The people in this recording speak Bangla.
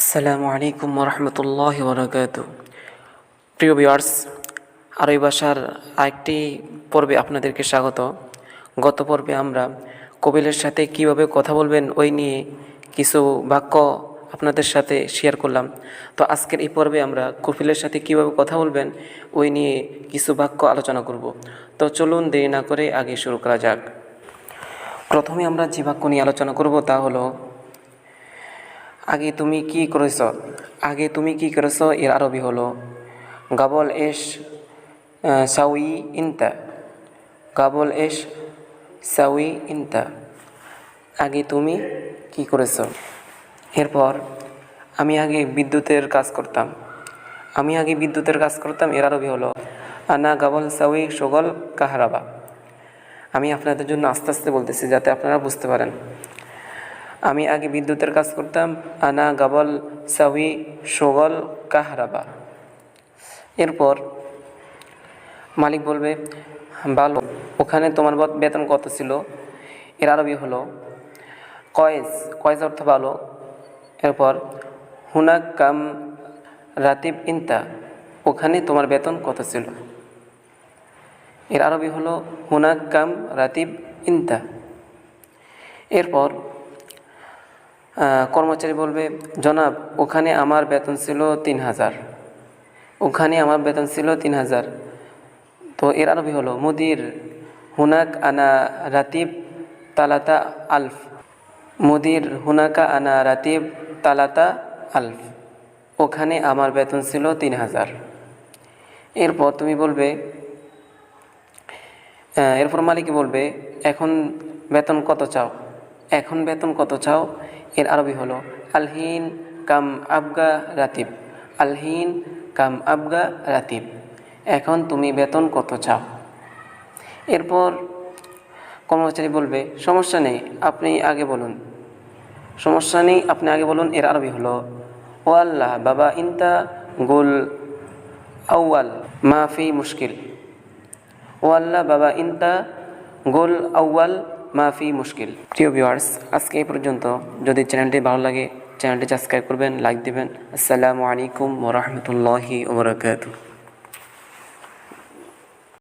আসসালামু আলাইকুম রহমতুল্লাহ বরকাত প্রিয় ভিউয়ার্স, আরবি ভাষার আরেকটি পর্বে আপনাদেরকে স্বাগত। গত পর্বে আমরা কবিলের সাথে কীভাবে কথা বলবেন ওই নিয়ে কিছু বাক্য আপনাদের সাথে শেয়ার করলাম। তো আজকের এই পর্বে আমরা কপিলের সাথে কীভাবে কথা বলবেন ওই নিয়ে কিছু বাক্য আলোচনা করব। তো চলুন দেরি না করে আগে শুরু করা যাক। প্রথমে আমরা যে বাক্য নিয়ে আলোচনা করব তা হলো আগে তুমি কি করেছ? আগে তুমি কি করেছ? এর আরবি হলো, গাবল এস সাউই ইনতা। গাবল এস, সাউই ইনতা। আগে তুমি কি করেছ? এরপর আমি আগে বিদ্যুতের কাজ করতাম। আমি আগে বিদ্যুতের কাজ করতাম, এর আরবি হলো, আনা গাবল সাউই সগল কাহারাবা। আমি আপনাদের জন্য আস্তে আস্তে বলতেছি, যাতে আপনারা বুঝতে পারেন। আমি আগে বিদ্যুতের কাজ করতাম, আনা, গাবল, সাউই সগল কাহরাবা। এরপর মালিক বলবে, ভালো, ওখানে তোমার বেতন কত ছিল? এর আরবি হলো, কয়েস কয়েস অর্থ ভালো। এরপর হুনাক কাম রাতিব ইনতা, ওখানে তোমার বেতন কত ছিল? এর আরবি হলো হুনাক কাম রাতিব ইনতা। এরপর কর্মচারী বলবে, জনাব, ওখানে আমার বেতন ছিল তিন হাজার। ওখানে আমার বেতন ছিল তিন হাজার। তো এর আরবি হলো, মুদির হুনাক আনা রাতিব তালাতা আলফ। মুদির হুনাকা আনা রাতিব তালাতা আলফ। ওখানে আমার বেতন ছিল তিন হাজার। এরপর তুমি বলবে এরপর মালিক বলবে, এখন বেতন কত চাও? এখন বেতন কত চাও? এর আরবি হলো আলহিন কাম আবগা রাতিব। আলহিন কাম আবগা রাতিব। এখন তুমি বেতন কত চাও? এরপর কর্মচারী বলবে, সমস্যা নেই, আপনি আগে বলুন। সমস্যা নেই, আপনি আগে বলুন, এর আরবি হলো, ও আল্লাহ, বাবা ইনতা গুল আউয়াল মাফি মুশকিল। ও আল্লাহ, বাবা ইনতা গোল আউয়াল মাফি মুশকিল। প্রিয় ভিউয়ার্স আজকে এই পর্যন্ত। যদি চ্যানেলটি ভালো লাগে চ্যানেলটি সাবস্ক্রাইব করবেন লাইক দেবেন। আসসালামু আলাইকুম ওরহমতুল্লাহি ওবরাকাতুহ